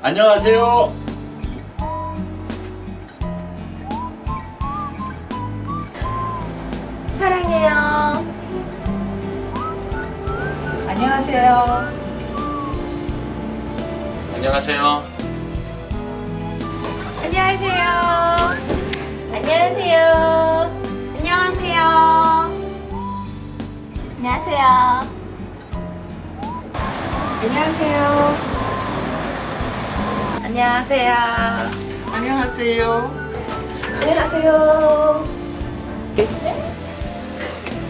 안녕하세요. 사랑해요. 안녕하세요. 안녕하세요. 안녕하세요. 안녕하세요. 안녕하세요. 안녕하세요. 안녕하세요. 안녕하세요. 안녕하세요. 안녕하세요.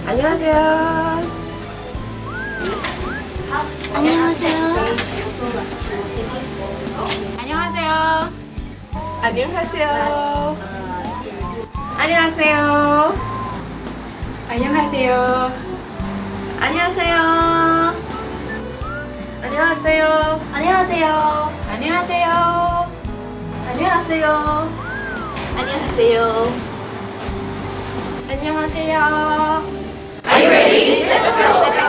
안녕하세요. 안녕하세요. 안녕하세요. 안녕하세요. 안녕하세요. 안녕하세요. 안녕하세요. 안녕하세요. 안녕하세요. 안녕하세요. 안녕하세요. 안녕하세요. 안녕하세요. Are you ready? Let's go.